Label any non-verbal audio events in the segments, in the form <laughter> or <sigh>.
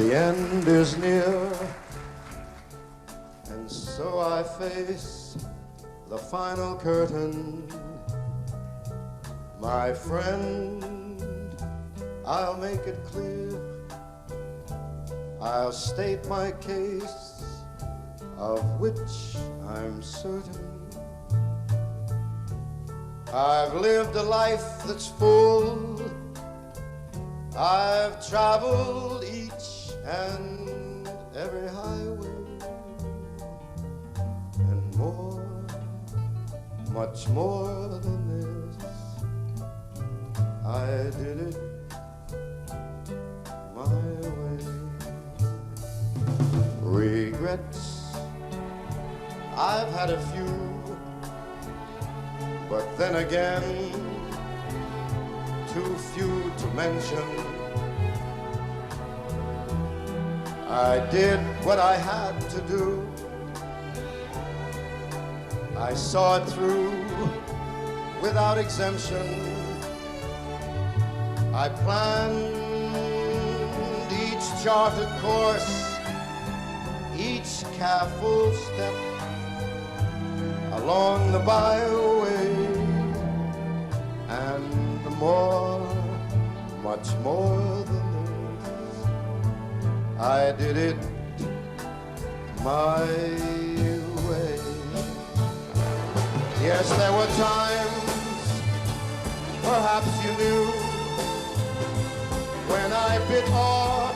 The end is near, and so I face the final curtain. My friend, I'll make it clear. I'll state my case, of which I'm certain. I've lived a life that's full. I've traveled and every highway and more, much more than this. I did it my way. Regrets, I've had a few, but then again, too few to mention. I did what I had to do. I saw it through without exemption. I planned each charted course, each careful step along the byway, and the more, much more I did it my way. Yes, there were times, perhaps you knew, when I bit off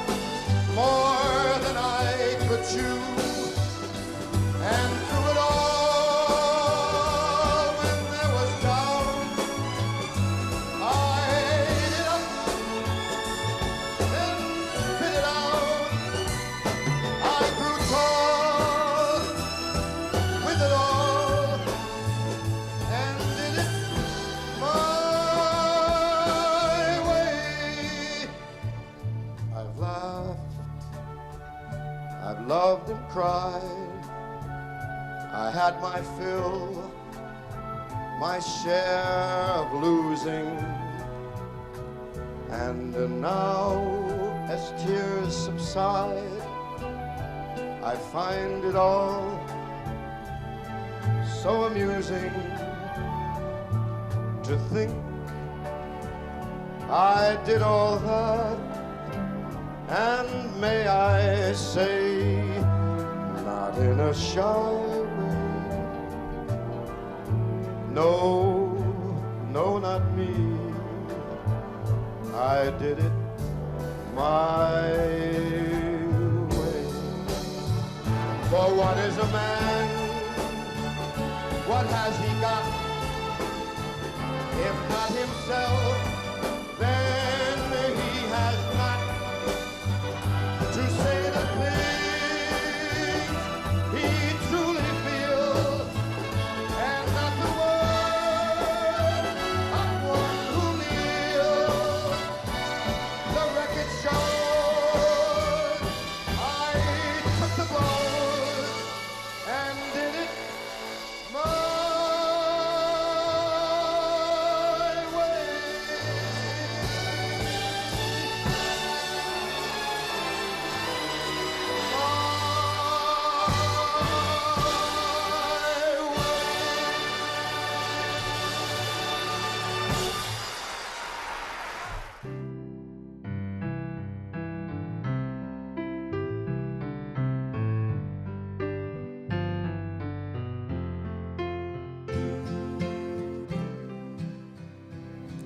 more I've loved and cried. I had my fill, my share of losing. And now, as tears subside, I find it all so amusing to think I did all that, and may I say, not in a shy way. No, no, not me. I did it my way. For what is a man? What has he got? If not himself,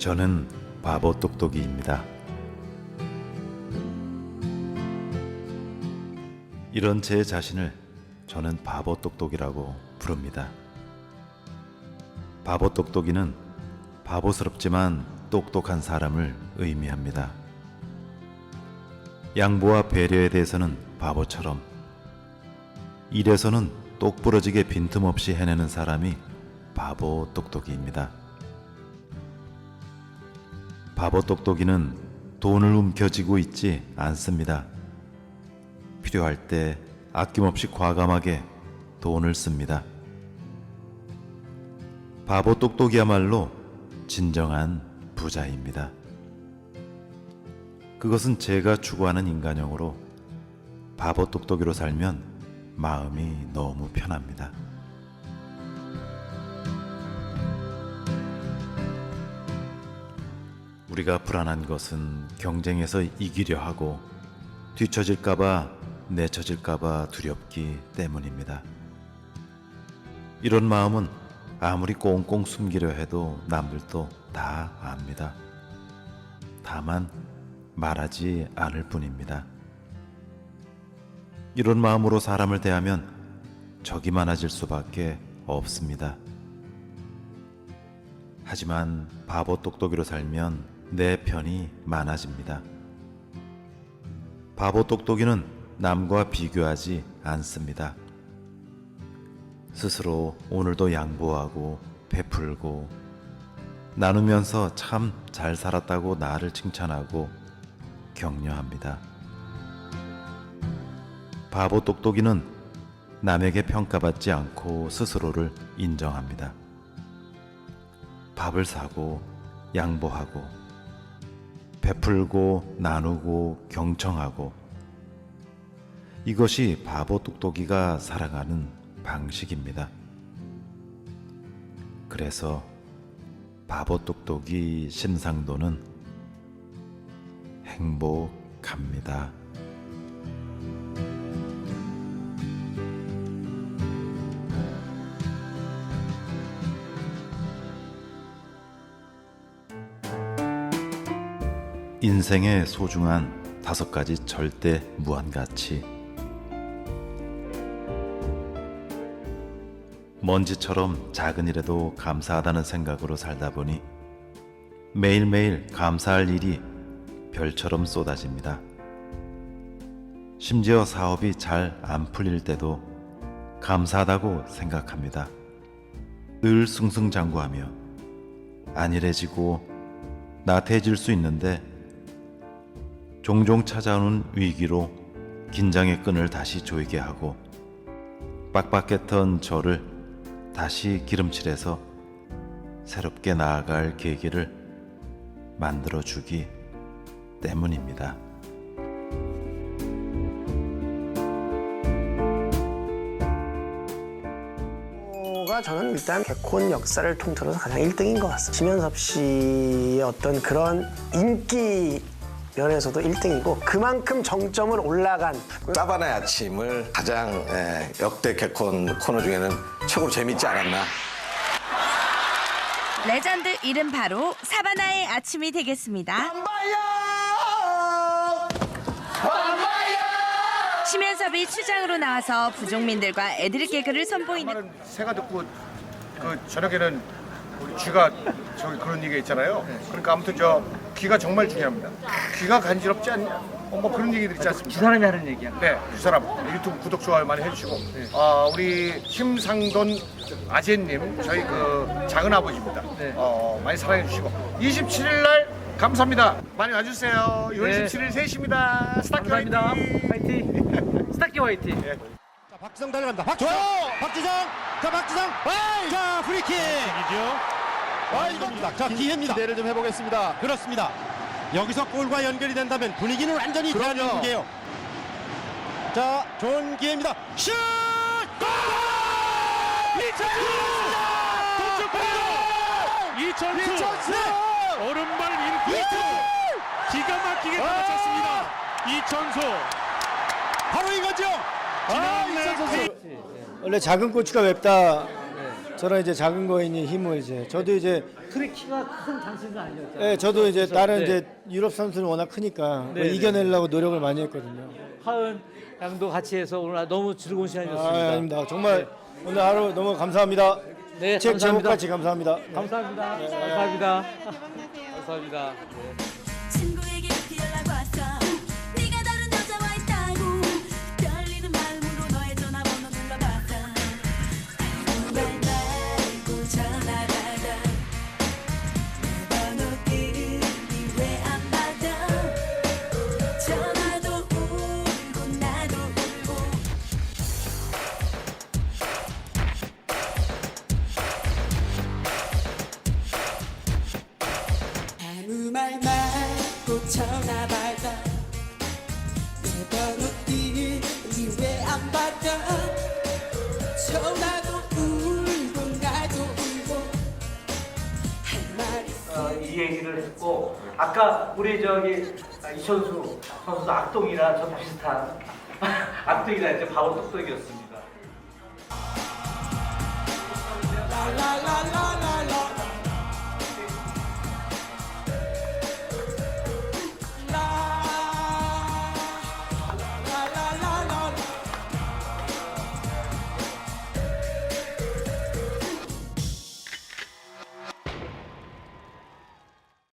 저는 바보 똑똑이입니다. 이런 제 자신을 저는 바보 똑똑이라고 부릅니다. 바보 똑똑이는 바보스럽지만 똑똑한 사람을 의미합니다. 양보와 배려에 대해서는 바보처럼 일에서는 똑부러지게 빈틈없이 해내는 사람이 바보 똑똑이입니다. 바보 똑똑이는 돈을 움켜쥐고 있지 않습니다. 필요할 때 아낌없이 과감하게 돈을 씁니다. 바보 똑똑이야말로 진정한 부자입니다. 그것은 제가 추구하는 인간형으로 바보 똑똑이로 살면 마음이 너무 편합니다. 우리가 불안한 것은 경쟁에서 이기려 하고 뒤처질까봐 내처질까봐 두렵기 때문입니다. 이런 마음은 아무리 꽁꽁 숨기려 해도 남들도 다 압니다. 다만 말하지 않을 뿐입니다. 이런 마음으로 사람을 대하면 적이 많아질 수밖에 없습니다. 하지만 바보 똑똑이로 살면 내 편이 많아집니다. 바보 똑똑이는 남과 비교하지 않습니다. 스스로 오늘도 양보하고 베풀고 나누면서 참 잘 살았다고 나를 칭찬하고 격려합니다. 바보 똑똑이는 남에게 평가받지 않고 스스로를 인정합니다. 밥을 사고 양보하고 베풀고 나누고 경청하고 이것이 바보 똑똑이가 살아가는 방식입니다. 그래서 바보 똑똑이 심상도는 행복합니다. 인생의 소중한 다섯 가지 절대 무한 가치. 먼지처럼 작은 일에도 감사하다는 생각으로 살다 보니 매일매일 감사할 일이 별처럼 쏟아집니다. 심지어 사업이 잘 안 풀릴 때도 감사하다고 생각합니다. 늘 승승장구하며 안일해지고 나태해질 수 있는데 종종 찾아오는 위기로 긴장의 끈을 다시 조이게 하고 빡빡했던 저를 다시 기름칠해서 새롭게 나아갈 계기를 만들어 주기 때문입니다. 가 저는 일단 개콘 역사를 통틀어서 가장 1등인 것 같습니다. 심연섭 씨의 어떤 그런 인기 면에서도 1등이고 그만큼 정점을 올라간 사바나의 아침을 가장 예, 역대 개콘 코너 중에는 최고로 재밌지 않았나. 레전드 이름 바로 사바나의 아침이 되겠습니다. 심연섭이 추장으로 나와서 부족민들과 애드립 개그를 선보이는 새가 듣고 그 저녁에는 우리 쥐가 저기 그런 얘기가 있잖아요. 그러니까 아무튼 저 귀가 정말 중요합니다. 귀가 간지럽지 않냐? 어, 뭐 그런 얘기들 있지 않습니까? 두 사람이 하는 얘기야. 네, 두 사람 유튜브 구독 좋아요 많이 해주시고 아 우리 심상돈 아재님 저희 그 작은 아버지입니다. 네. 어 많이 사랑해 주시고 27일 날 감사합니다. 많이 와주세요. 6월 네. 27일 3시입니다. 스타키 감사합니다. 화이팅! 화이팅. 스타키 화이팅. 자, 박지성 달려갑니다. 박지성! 박지성! 자, 박지성! 와이! 자, 프리킥! 아, 이겁니다. 자, 기회입니다. 기대를 좀 해보겠습니다. 그렇습니다. 여기서 골과 연결이 된다면 분위기는 완전히 대한민국이에요. 자, 좋은 기회입니다. 슛! 골! 이천수 이천수! 오른발 일구 기가 막히게 맞췄습니다. 이천수 바로 이거죠. 아, 이천수 선수. 원래 작은 고추가 맵다. 저런 이제 작은 거에 있는 힘을 이제 저도 이제 그래 키가 큰 당신은 아니었죠. 예, 저도 이제 다른 네. 이제 유럽 선수는 워낙 크니까 네, 네. 이겨내려고 노력을 많이 했거든요. 하은 양도 같이 해서 오늘 너무 즐거운 아, 시간이었습니다. 아닙니다. 정말 오늘 하루 너무 감사하니다. 네, 책 감사합니다. 제목까지 감사합니다. 감사합니다. 감사합니다. 감사합니다. 네. 어, 이 얘기를 했고 아까 우리 저기 아, 이천수 선수도 악동이라 저 비슷한 <laughs> 악동이라 이제 바로 똑똑이었습니다.